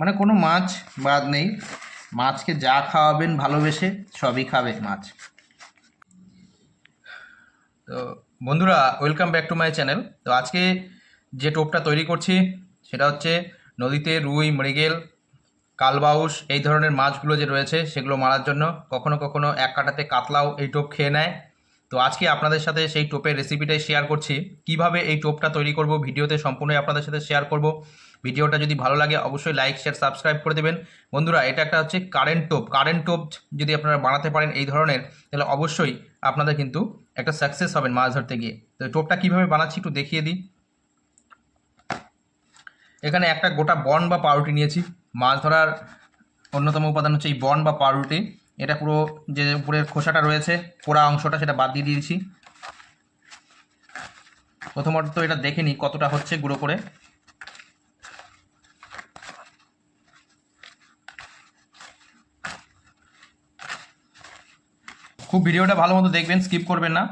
মানে কোনো মাছ বাদ নেই। মাছকে যা খাওয়াবেন ভালোবেসে সবই খাবে মাছ। তো বন্ধুরা welcome back to my channel তো আজকে যে টোপটা তৈরি করছি, সেটা হচ্ছে নদীতে রুই, মৃগেল, কালবাউস, এই ধরনের মাছগুলো যে রয়েছে, সেগুলো মারার জন্য কখনো কখনো এক কাটাতে কাতলাও এই টোপ খেয়ে নেয়। তো আজকে আপনাদের সাথে সেই টোপের রেসিপিটাই শেয়ার করছি। কীভাবে এই টোপটা তৈরি করব ভিডিওতে সম্পূর্ণই আপনাদের সাথে শেয়ার করব। ভিডিওটা যদি ভালো লাগে অবশ্যই লাইক শেয়ার সাবস্ক্রাইব করে দেবেন। বন্ধুরা, এটা একটা হচ্ছে কারেন্ট টোপ। কারেন্ট টোপ যদি আপনারা বানাতে পারেন এই ধরনের, তাহলে অবশ্যই আপনাদের কিন্তু একটা সাকসেস হবেন মাছ ধরতে গিয়ে। তো টোপটা কীভাবে বানাচ্ছি একটু দেখিয়ে দিই। এখানে একটা গোটা বন বা পাউরুটি নিয়েছি। মাছ ধরার অন্যতম উপাদান হচ্ছে এই বন বা পাউরুটি। এটা পুরো যে উপরের খোসাটা রয়েছে, পোড়া অংশটা সেটা বাদ দিয়ে দিয়েছি। প্রথমত তো এটা দেখে নিই কতটা হচ্ছে গুঁড়ো করে। খুব ভিডিওটা ভালো মতো দেখবেন, স্কিপ করবেন না।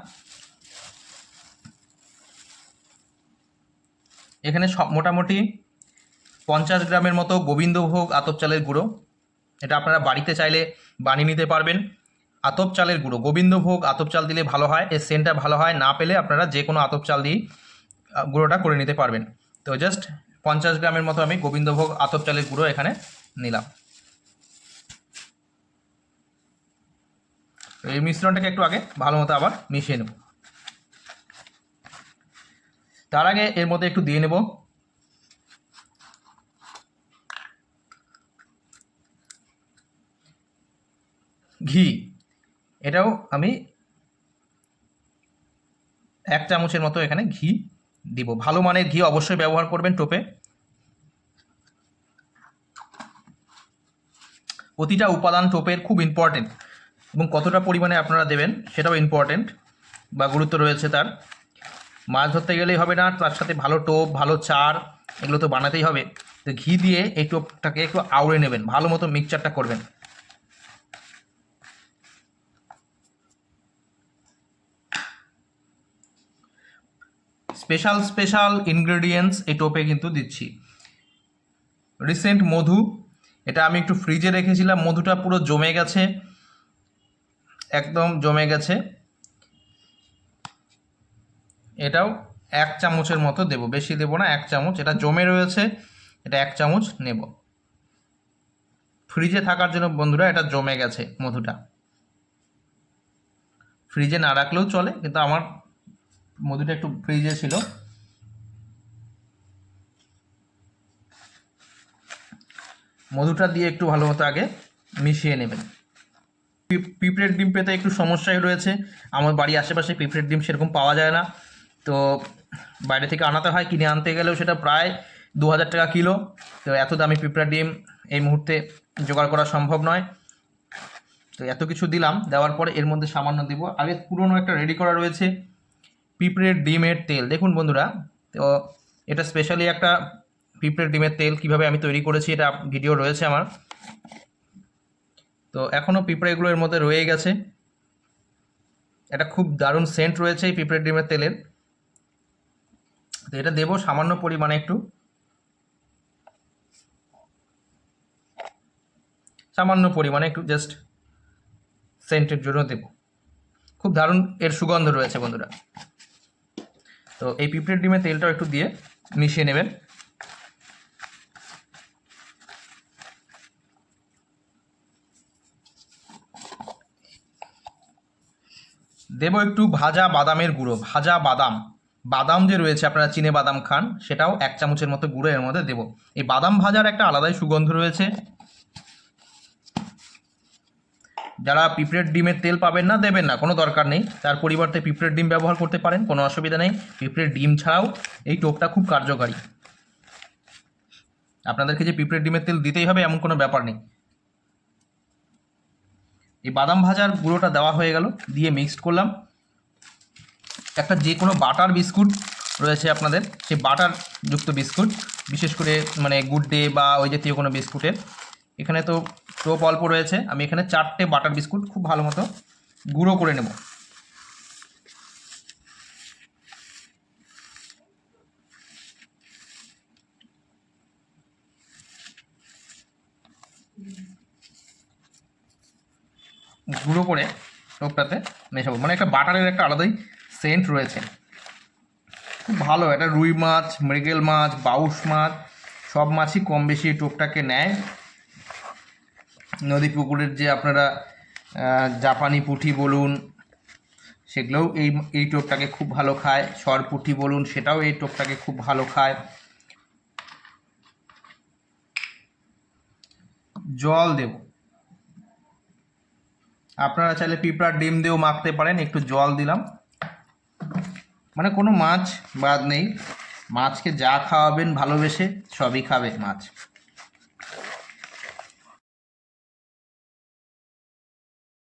এখানে সব মোটামুটি পঞ্চাশ গ্রামের মতো গোবিন্দভোগ আতপ চালের গুঁড়ো। এটা আপনারা বাড়িতে চাইলে বানিয়ে নিতে পারবেন। আতপ চালের গুঁড়ো গোবিন্দভোগ আতপ চাল দিলে ভালো হয় এর সেন্টটা ভালো হয় না পেলে আপনারা যে কোনো আতপ চাল আহ, গুঁড়োটা করে নিতে পারবেন। তো জাস্ট পঞ্চাশ গ্রামের মতো আমি গোবিন্দভোগ আতপ চালের গুঁড়ো এখানে নিলাম। এই মিশ্রণটাকে একটু আগে ভালো মতো আবার মিশিয়ে নেব। তার আগে এর মধ্যে একটু দিয়ে নেব। ঘি। এটাও আমি এক চামচের মতো এখানে ঘি দিব। ভালো মানের ঘি অবশ্যই ব্যবহার করবেন টোপে। প্রতিটা উপাদান টোপের খুব ইম্পর্টেন্ট এবং কতটা পরিমাণে আপনারা দেবেন সেটাও ইম্পর্টেন্ট বা গুরুত্ব রয়েছে তার। মাছ ধরতে গেলেই হবে না, তার সাথে ভালো টোপ, ভালো চার, এগুলো তো বানাতেই হবে। তো ঘি দিয়ে এই টোপটাকে একটু আউড়ে নেবেন, ভালো মতো মিক্সচারটা করবেন। স্পেশাল স্পেশাল ইনগ্রেডিয়েন্টস এই টোপে কিন্তু দিচ্ছি। রিসেন্ট মধু, এটা আমি একটু ফ্রিজে রেখেছিলাম, মধুটা পুরো জমে গেছে। একদম জমে গেছে। এটাও এক চামচের মতো দেব, বেশি দেব না, এক চামচ। এটা জমে রয়েছে, এটা এক চামচ নেব। ফ্রিজে থাকার জন্য বন্ধুরা, এটা জমে গেছে মধুটা। ফ্রিজে না রাখলেও চলে, কিন্তু আমার মধুটা একটু ফ্রিজে ছিল। মধুটা দিয়ে একটু ভালো মতো আগে মিশিয়ে নেবেন। পিপ- পিঁপড়ের ডিম পেতে একটু সমস্যাই রয়েছে। আমার বাড়ির আশেপাশে পিঁপড়ের ডিম সেরকম পাওয়া যায় না। তো বাইরে থেকে আনাতে হয়, কিনে আনতে গেলেও সেটা প্রায় দু হাজার টাকা কিলো। তো এত দামি পিঁপড়ার ডিম এই মুহূর্তে জোগাড় করা সম্ভব নয়। তো এত কিছু দিলাম, দেওয়ার পরে এর মধ্যে সামান্য দিব। আগে পুরনো একটা রেডি করা রয়েছে। পিঁপড়ের ডিমের তেল। দেখুন বন্ধুরা, তো এটা স্পেশালি একটা পিঁপড়ের ডিমের তেল কীভাবে আমি তৈরি করেছি, এটা ভিডিও রয়েছে আমার। তো এখনও পিঁপড়েগুলো এর মধ্যে রয়ে গেছে। এটা খুব দারুণ সেন্ট রয়েছে এই পিঁপড়ের ডিমের তেলের। তো এটা দেবো সামান্য পরিমাণে একটু। সামান্য পরিমাণে একটু জাস্ট সেন্টের জন্য দেব। খুব দারুণ এর সুগন্ধ রয়েছে বন্ধুরা। তো এই পিঁপড়ের ডিমের তেলটাও একটু দিয়ে মিশিয়ে নেবেন। দেব একটু ভাজা বাদামের গুঁড়ো, ভাজা বাদাম। বাদাম যে রয়েছে, আপনারা চিনে বাদাম খান, সেটাও এক চামচের মতো গুঁড়ো এর মধ্যে দেব। এই বাদাম ভাজার একটা আলাদাই সুগন্ধ রয়েছে। যারা পিঁপড়ের ডিমের তেল পাবেন না, দেবেন না, কোনো দরকার নেই। তার পরিবর্তে পিঁপড়ের ডিম ব্যবহার করতে পারেন, কোনো অসুবিধা নেই। পিঁপড়ের ডিম ছাড়াও এই টোপটা খুব কার্যকারী। আপনাদেরকে যে পিঁপড়ের ডিমের তেল দিতেই হবে, এমন কোনো ব্যাপার নেই। এই বাদাম ভাজার গুঁড়োটা দেওয়া হয়ে গেল, দিয়ে মিক্সড করলাম। একটা যে কোনো বাটার বিস্কুট রয়েছে আপনাদের, সেই বাটার যুক্ত বিস্কুট, বিশেষ করে মানে গুড ডে বা ওই জাতীয় কোনো বিস্কুটের। এখানে তো টোপ অল্প রয়েছে। আমি এখানে চারটে বাটার বিস্কুট খুব ভালো মতো গুঁড়ো করে নেব। গুঁড়ো করে টোপটাতে মেশাবো। মানে একটা বাটারের একটা আলাদাই সেন্ট রয়েছে। খুব ভালো, এটা রুই মাছ, মৃগেল মাছ বাউস মাছ, সব মাছই কম বেশি টোপটাকে নেয়। নদী পুকুরের যে আপনারা জাপানি পুঁটি বলুন, সেগুলোও এই এই টোপটাকে খুব ভালো খায়। সর পুঁটি বলুন, সেটাও এই টোপটাকে খুব ভালো খায়। জল দেব। আপনারা চাইলে পিঁপড়ার ডিম দিয়েও মাখতে পারেন, একটু জল দিলাম। মানে কোনো মাছ বাদ নেই। মাছকে যা খাওয়াবেন, ভালোবেসে সবই খাবে মাছ।